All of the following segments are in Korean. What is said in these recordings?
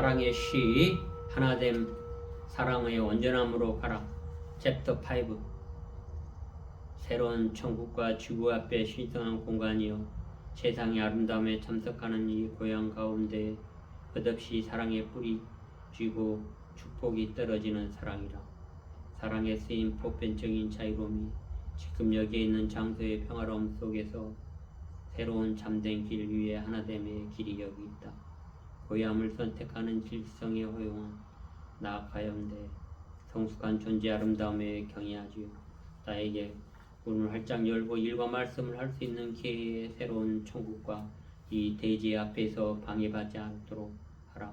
사랑의 시 하나됨 사랑의 온전함으로 가라. 챕터 5 새로운 천국과 지구 앞에 신성한 공간이요 세상의 아름다움에 참석하는 이 고향 가운데 끝없이 사랑의 뿌리 쥐고 축복이 떨어지는 사랑이라. 사랑에 쓰인 보편적인 자유로움이 지금 여기에 있는 장소의 평화로움 속에서 새로운 잠든 길 위에 하나됨의 길이 여기 있다. 고향을 선택하는 질성에 허용한 나아가야운데 성숙한 존재 아름다움에 경의하지요. 나에게 문을 활짝 열고 일과 말씀을 할 수 있는 기회의 새로운 천국과 이 대지 앞에서 방해받지 않도록 하라.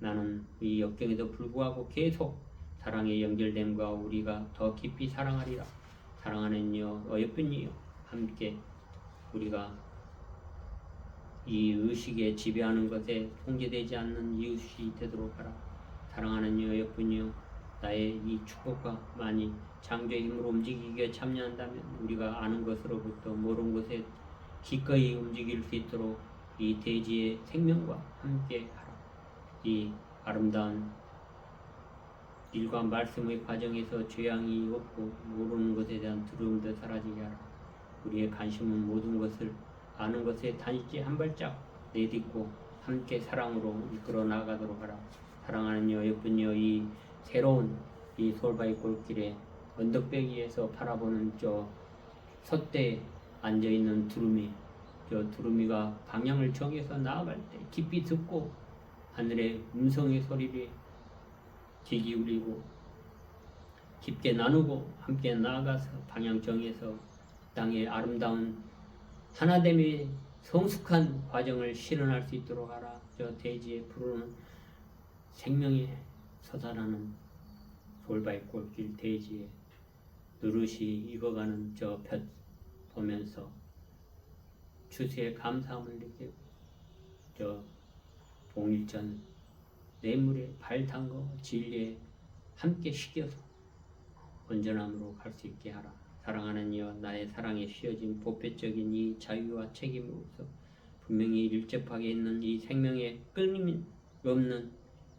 나는 이 역경에도 불구하고 계속 사랑의 연결됨과 우리가 더 깊이 사랑하리라. 사랑하는 여 어여쁜 이여 함께 우리가 이 의식에 지배하는 것에 통제되지 않는 이웃이 되도록 하라. 사랑하는 여 어여쁜이여 나의 이 축복과 많이 창조의 힘으로 움직이기에 참여한다면 우리가 아는 것으로부터 모르는 것에 기꺼이 움직일 수 있도록 이 대지의 생명과 함께 하라. 이 아름다운 일과 말씀의 과정에서 죄악이 없고 모르는 것에 대한 두려움도 사라지게 하라. 우리의 관심은 모든 것을 아는 것에 단지 한 발짝 내딛고 함께 사랑으로 이끌어 나가도록 하라. 사랑하는 여여분여 이 새로운 이 솔바이 골길에 언덕배기에서 바라보는 저 섰대에 앉아 있는 두루미 저 두루미가 방향을 정해서 나아갈 때 깊이 듣고 하늘의 음성의 소리를 귀 기울이고 깊게 나누고 함께 나아가서 방향 정해서 땅의 아름다운 하나됨의 성숙한 과정을 실현할 수 있도록 하라. 저 대지에 부르는 생명의 서산하는 돌발 골길 대지에 누릇이 익어가는 저 볕 보면서 추수에 감사함을 느끼고 저 봉일전 뇌물에 발 담궈 진리에 함께 시켜서 온전함으로 갈 수 있게 하라. 사랑하는 이여 나의 사랑에 씌어진 보편적인 이 자유와 책임으로서 분명히 일접하게 있는 이 생명의 끊임 없는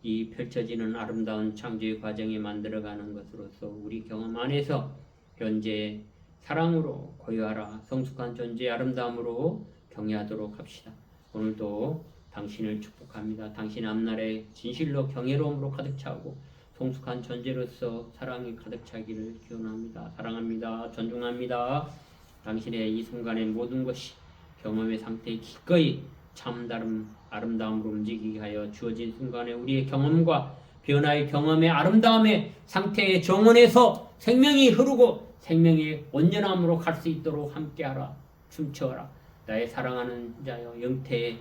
이 펼쳐지는 아름다운 창조의 과정에 만들어가는 것으로서 우리 경험 안에서 현재 사랑으로 고요하라 성숙한 존재의 아름다움으로 경외하도록 합시다. 오늘도 당신을 축복합니다. 당신 앞날에 진실로 경외로움으로 가득 차고 성숙한 존재로서 사랑이 가득 차기를 기원합니다. 사랑합니다. 존중합니다. 당신의 이 순간의 모든 것이 경험의 상태에 기꺼이 참다름 아름다움으로 움직이게 하여 주어진 순간에 우리의 경험과 변화의 경험의 아름다움의 상태의 정원에서 생명이 흐르고 생명의 온전함으로 갈 수 있도록 함께하라 춤춰라 나의 사랑하는 자여 영태의